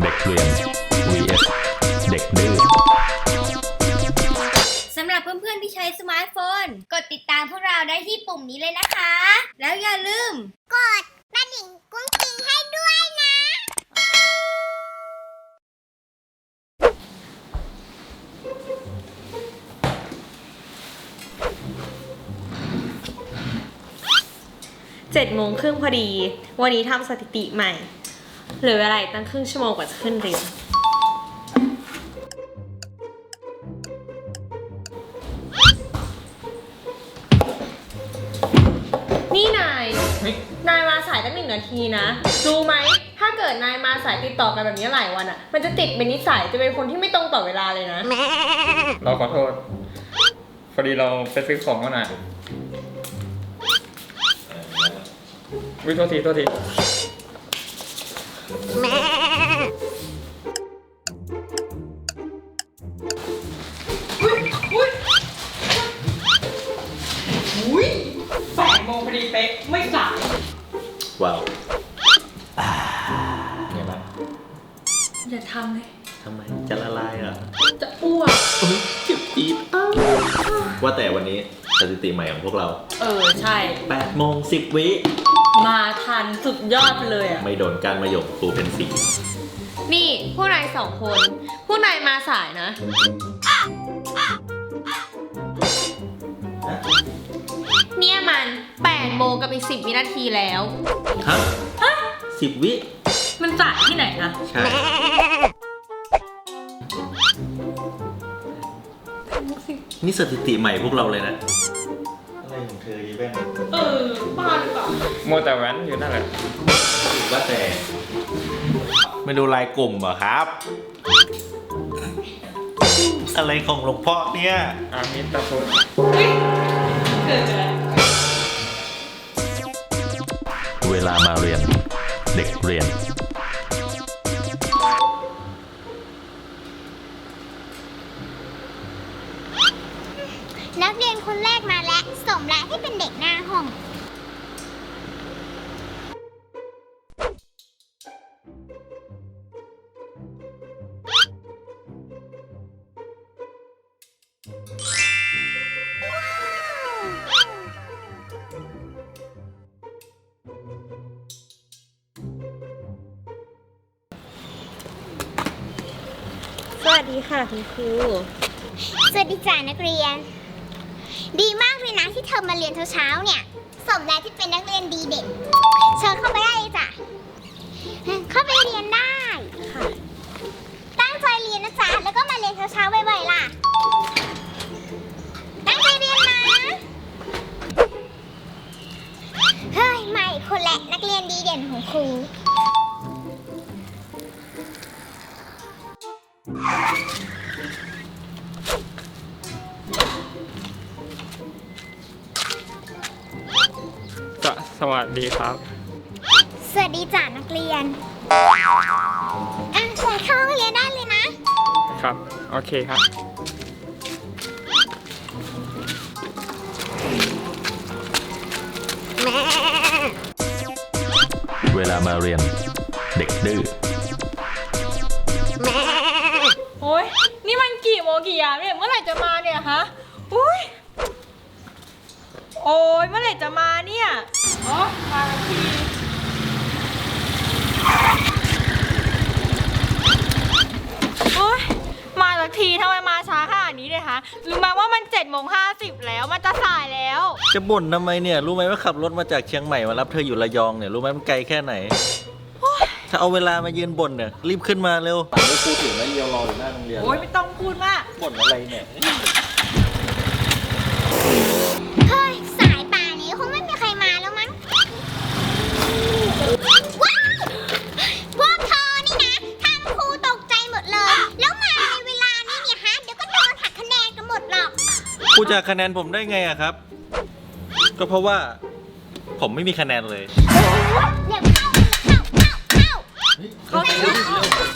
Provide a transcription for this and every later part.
เด็กเรียน vs เด็กดื้อสำหรับเพื่อนๆที่ใช้สมาร์ทโฟน กดติดตามพวกเราได้ที่ปุ่มนี้เลยนะคะ แล้วอย่าลืม กด เจ็ดโมงครึ่งพอดี วันนี้ทำสถิติใหม่เหลือเวลาอีกตั้งครึ่งชั่วโมงกว่าจะขึ้นเรียนนี่นายนายมาสายตั้งหนึ่งนาทีนะ รู้ไหม ถ้าเกิดนายมาสายติดต่อกันแบบนี้หลายวันอะ่ะ มันจะติดเป็นนิสัย จะเป็นคนที่ไม่ตรงต่อเวลาเลยนะ เราขอโทษพอดีเราไปซื้อของมาหน่อย วิโทษทีโทษทีแปดโมงพอดีเป๊ะไม่สายว้าวไงบ้างอย่าทำเลยทำไมจะละลายเหรอะจะอ้วกเจ็บจี๊ดอ้าวว่าแต่วันนี้สถิติใหม่ของพวกเรา เออใช่8โมง10 วิ มาทันสุดยอดไปเลยอะ ไม่โดนการมาหยกครูเป็นสีนี่พวกนายสองคนพวกนายมาสายนะ เนี่ยมัน8โมงกับอีก10 วินาทีแล้ว ฮะสิบวิ มันสายที่ไหนนะใช่ นี่สถิติใหม่พวกเราเลยนะ มวแต่แว้นอยู่นั่นแหละว่าแต่ไม่ดูลายกลุ่มเหรอครับ อะไรของหลวงพ่อเนี่ย อามิตาพุทธเกิดอะไรเวลามาเรียน เด็กเรียน ดีค่ะคุณครู สวัสดีจ้านักเรียน ดีมากเลยนะที่เธอมาเรียนเช้าๆเนี่ย สมแล้วที่เป็นนักเรียนดีเด่นเชิญเข้าไปได้เลยจ้ะเข้าไปเรียนได้ค่ะ ตั้งใจเรียนนะจ๊ะแล้วก็มาเรียนเช้าๆบ่อยๆล่ะ ตั้งใจเรียนนะ เฮ้ยใหม่คนแหละนักเรียนดีเด่นของครู จะสวัสดีครับ สวัสดีจ้ะนักเรียน อะใส่เข้าห้องเรียนได้เลยนะ ครับ โอเคครับ เวลามาเรียน เด็กดื้อ โอ้ยนี่มันกี่โมงกี่ยามเนี่ย เมื่อไหร่จะมาเนี่ยฮะอุ้ยโอ้ยเมื่อไหร่จะมาเนี่ยอ๋อมาทันทีโอ้ยมาสักทีทำไมมาช้าขนาดนี้เนี่ยคะรู้ไหมว่ามัน7จ็ดโมงห้าสิบแล้วมันจะสายแล้ว จะบ่นทำไมเนี่ย รู้ไหมว่าขับรถมาจากเชียงใหม่มารับเธออยู่ระยองเนี่ย รู้ไหมมันไกลแค่ไหน ถ้าเอาเวลามายืนบ่นเนี่ยรีบขึ้นมาเร็วไม่พูดถึงแล้วเรียวรออยู่หน้าโรงเรียนโอ้ยไม่ต้องพูดมากบ่นอะไรเนี่ยเฮ้ยสายป่านนี้คงไม่มีใครมาแล้วมั้งว้าวพวกเธอนี่นะทำครูตกใจหมดเลย แล้วมาในเวลานี้เนี่ยฮะเดี๋ยวก็โดนหักคะแนนกันหมดหรอกครูจะคะแนนผมได้ไงอะครับ ก็เพราะว่า ผมไม่มีคะแนนเลย เดี๋ยวเข้าเข้า เข้าจะแล้ว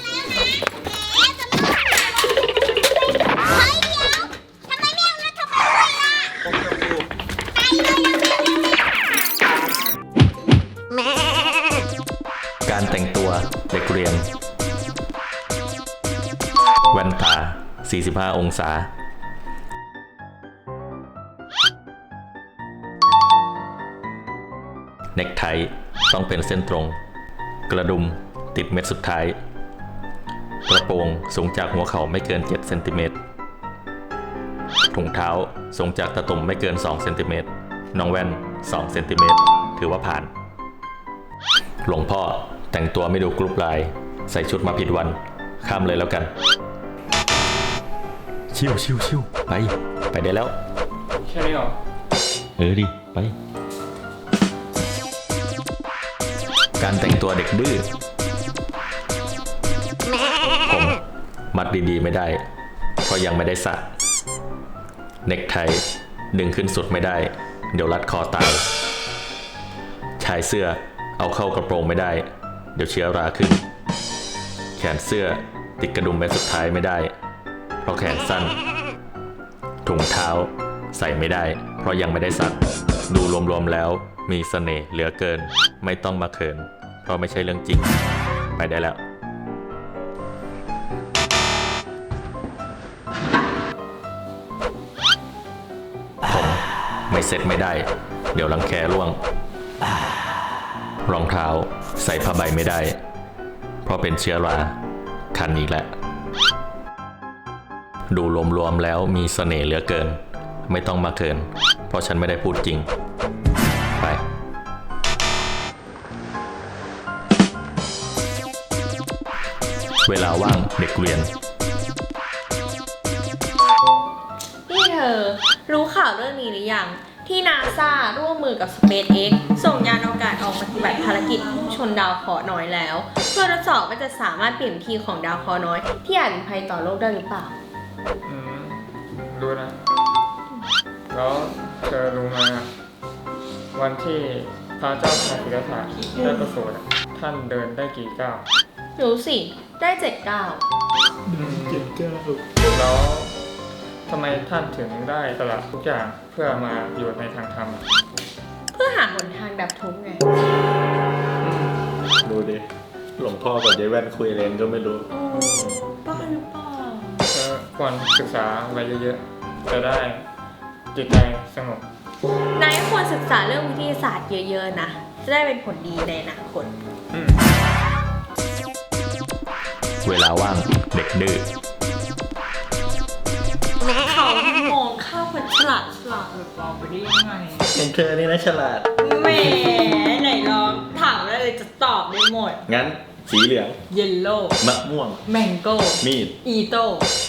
การแต่งตัวเด็กเรียนแว่นตา 45 องศา เน็กไทต้องเป็นเส้นตรง กระดุม ติดเม็ดสุดท้าย กระโปรงสูงจากหัวเข่าไม่เกิน 7 เซนติเมตร ถุงเท้าสูงจากตะตุ่มไม่เกิน 2 เซนติเมตร น้องแว่น 2 เซนติเมตร ถือว่าผ่าน หลวงพ่อแต่งตัวไม่ดูกรุ๊ปไลน์ใส่ชุดมาผิดวัน ข้ามเลยแล้วกัน ชิวชิวชิวไป ไปได้แล้ว แค่นี้เหรอ เออดิ ไป การแต่งตัวเด็กดื้อ มัดดีๆไม่ได้ เพราะยังไม่ได้สระเน็กไทดึงขึ้นสุดไม่ได้ เดี๋ยวรัดคอตายชายเสื้อเอาเข้ากระโปรงไม่ได้ เดี๋ยวเชื้อราขึ้น แขนเสื้อติดกระดุมแม้สุดท้ายไม่ได้ เพราะแขนสั้น ถุงเท้าใส่ไม่ได้ เพราะยังไม่ได้ซักดูรวมๆแล้วมีเสน่ห์เหลือเกิน ไม่ต้องมาเขิน เพราะไม่ใช่เรื่องจริง ไปได้แล้ว ไม่เซ็ตไม่ได้ เดี๋ยวรังแคร่วง รองเท้าใส่ผ้าใบไม่ได้ เพราะเป็นเชื้อราคันอีกแล้วดูรวมๆแล้วมีเสน่ห์เหลือเกิน ไม่ต้องมาเขิน เพราะฉันไม่ได้พูดจริง ไป เวลาว่างเด็กเรียน นี่เธอ รู้ข่าวเรื่องนี้หรือยัง ที่นาซาร่วมมือกับ SpaceX ส่งยานอวกาศออกปฏิบัติภารกิจพุ่งชนดาวเคราะห์น้อยแล้ว เพื่อทดสอบว่าจะสามารถเปลี่ยนวิธีของดาวเคราะห์น้อย ที่อาจเป็นภัยต่อโลกได้หรือเปล่า อืมรู้นะ แล้วเธอรู้ไหมอะวันที่พระเจ้าชายสิทธัตถะได้ประสูติอะท่านเดินได้กี่ก้าวรู้สิ ได้เจ็ดเก้าแล้ว ทำไมท่านถึงได้สละทุกอย่างเพื่อมาอยู่ในทางธรรมอะเพื่อหาหนทางดับทุกข์ไงดูดิ หลวงพ่อกับยายแว่นคุยอะไรกันก็ไม่รู้ โอ้บ้าหรือเปล่าเธอควรศึกษาไว้เยอะๆ จะได้จิตใจสงบนายควรศึกษาเรื่องวิทยาศาสตร์เยอะๆนะ จะได้เป็นผลดีในอนาคต อืม เวลาว่างเด็กดื้อ เขามองข้ามคนฉลาดฉลาดหรือเปล่าไปได้ยังไงเห็นเธอนี่นะฉลาด แหมไหนลองถามอะไรเลยจะตอบได้หมด งั้นสีเหลือง เยลโล่มะม่วง แมงโก้มีด อีโต้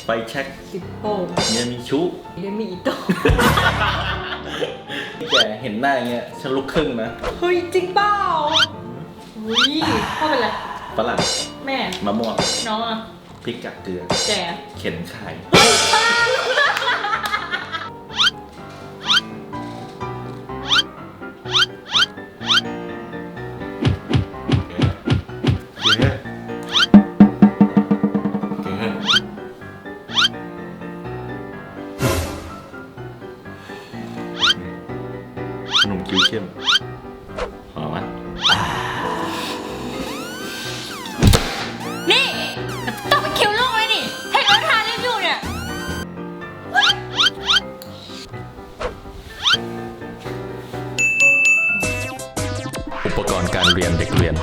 ไฟแช็กสิปโป้เมียมีชูเรียกมีอีโต้แกเห็นหน้าอย่างเงี้ยฉันลุกครึ่งนะเฮ้ยจริงเปล่าอุ้ยพ่อเป็นไรฝรั่งแม่มะม่วงน้องอะพริกกับเกลือแกเข็นไข่ การเรียนเด็กเรียน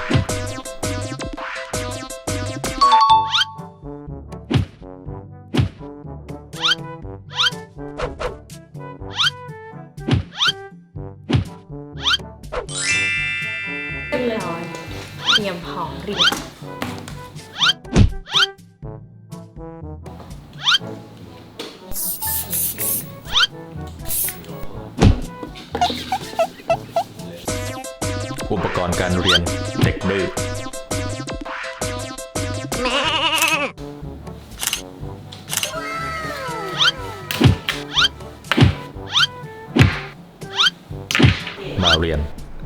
กรณ์การเรียนเด็กดื้อมาเรียน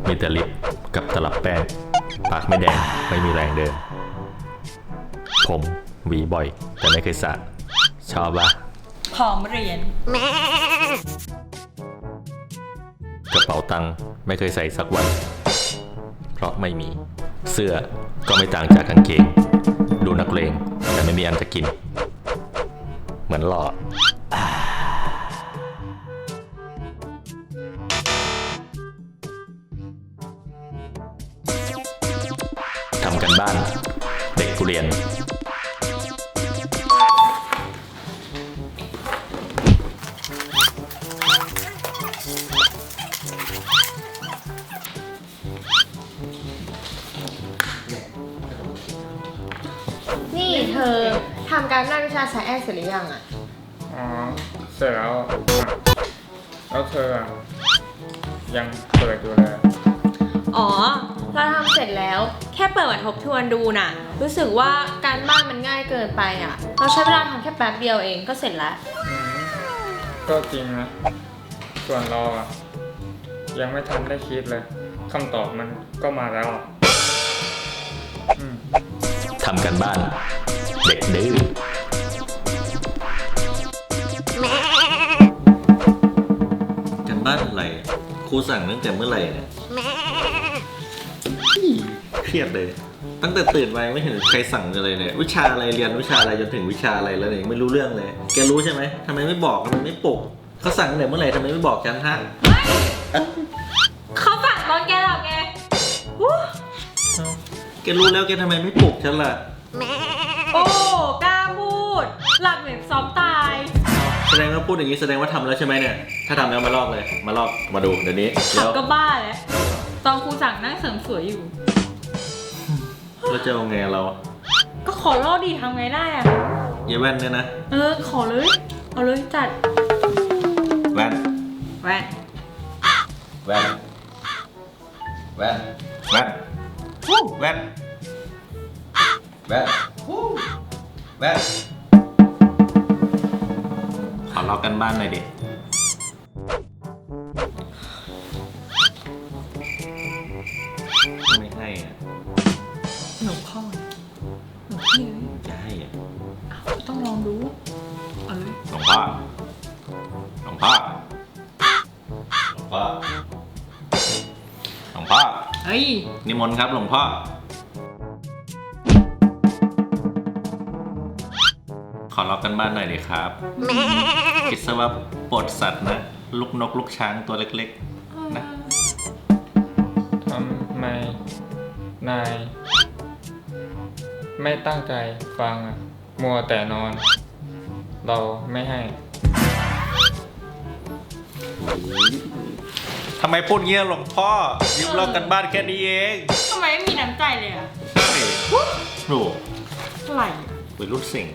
มีแต่ลิปกับตลับแป้ง ปากไม่แดง ไม่มีแรงเดิน ผมหวีบ่อย แต่ไม่เคยสระชอบปะพร้อมเรียน กระเป๋าตังค์ไม่เคยใส่สักวันเพ ราะไม่มี เสื้อก็ไม่ต่างจากกางเกง ดูนักเลงแต่ไม่มีอันจะกิน เหมือนหล่อทำกันบ้าน เด็กผู้เรียน เธอทำการบ้านวิชาสายแอนเสร็จหรือยังอะอ๋อ เสร็จแล้วอะแล้วเธออะยังเปิดอยู่เลยอ๋อ เราทำเสร็จแล้วแค่เปิดมาทบทวนดูน่ะ รู้สึกว่าการบ้านมันง่ายเกินไปอะ เราใช้เวลาทำแค่แป๊บเดียวเองก็เสร็จแล้ว อืมก็จริงนะ ส่วนเราอะยังไม่ทันได้คิดเลยคำตอบมันก็มาแล้วอะอืม ทำกันบ้าน เด็กดื้อกันบ้านอะไรครูสั่งตั้งแต่เมื่อไหร่เนี่ยเครียดเลย ตั้งแต่ตื่นมาไม่เห็นใครสั่งอะไรเลยวิชาอะไรเรียนวิชาอะไรจนถึงวิชาอะไรแล้วเนี่ยไม่รู้เรื่องเลย แกรู้ใช่ไหมทำไมไม่บอกทำไมไม่ปลุกเขาสั่งตั้งแต่เมื่อไหร่ทำไมไม่บอกฉันฮะ แกรู้แล้วแกทำไมไม่ปลุกฉันล่ะโอ้กล้าพูด หลับเหมือนซ้อมตาย แสดงว่าพูดอย่างนี้แสดงว่าทำแล้วใช่ไหมเนี่ย ถ้าทำแล้วมาลอกเลย มาลอกมาดูเดี๋ยวนี้ขัแล้บวก็บ้าแล้วตอนครูสั่งนั่งเสริมสวยอยู่ เราจะเอาไงเราก็ขอรอดดีทำไงได้อะเยายแว่นเนี่ยนะเออ ขอเลย เอาเลยจัดแว่นแว่นแว่นแว่นแว่น วู้แว่นแว่นวู้แว่นขอลอกกันบ้านหน่อยดิไม่ให้อะหนูพ่อหนูพี่จะให้อะ ต้องลองดู เอาเลยหลวงพ่อ ฮ้ย นิมนต์ครับหลวงพ่อ ขอรับกันบ้านหน่อยดิครับ คิดซะว่าปลดสัตว์นะ ลูกนกลูกช้างตัวเล็ก ๆ นะ ทำไมนาย ไม่ตั้งใจฟังอะ มัวแต่นอน เราไม่ให้ ทำไมพูดเงี้ยหลวงพ่อยืมลอกกันบ้านแค่นี้เองทำไมไม่มีน้ำใจเลยอะใช่โหอะไรอะวัยรุ่นสิ่ง